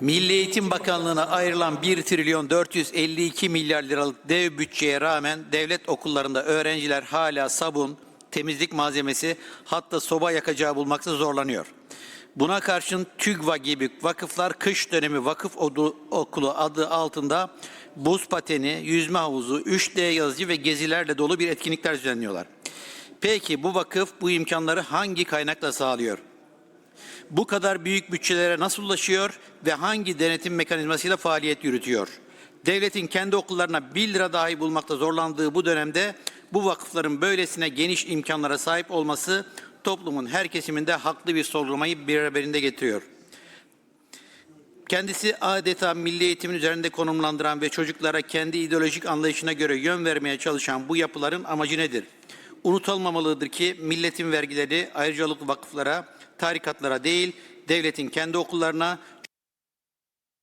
Milli Eğitim Bakanlığı'na ayrılan 1 trilyon 452 milyar liralık dev bütçeye rağmen devlet okullarında öğrenciler hala sabun, temizlik malzemesi hatta soba yakacağı bulmakta zorlanıyor. Buna karşın TÜGVA gibi vakıflar kış dönemi vakıf okulu adı altında buz pateni, yüzme havuzu, 3D yazıcı ve gezilerle dolu bir etkinlikler düzenliyorlar. Peki bu vakıf bu imkanları hangi kaynakla sağlıyor? Bu kadar büyük bütçelere nasıl ulaşıyor ve hangi denetim mekanizmasıyla faaliyet yürütüyor? Devletin kendi okullarına 1 lira dahi bulmakta zorlandığı bu dönemde bu vakıfların böylesine geniş imkanlara sahip olması toplumun her kesiminde haklı bir sorgulamayı beraberinde getiriyor. Kendisi adeta milli eğitimin üzerinde konumlandıran ve çocuklara kendi ideolojik anlayışına göre yön vermeye çalışan bu yapıların amacı nedir? Unutulmamalıdır ki milletin vergileri ayrıcalıklı vakıflara, tarikatlara değil, devletin kendi okullarına,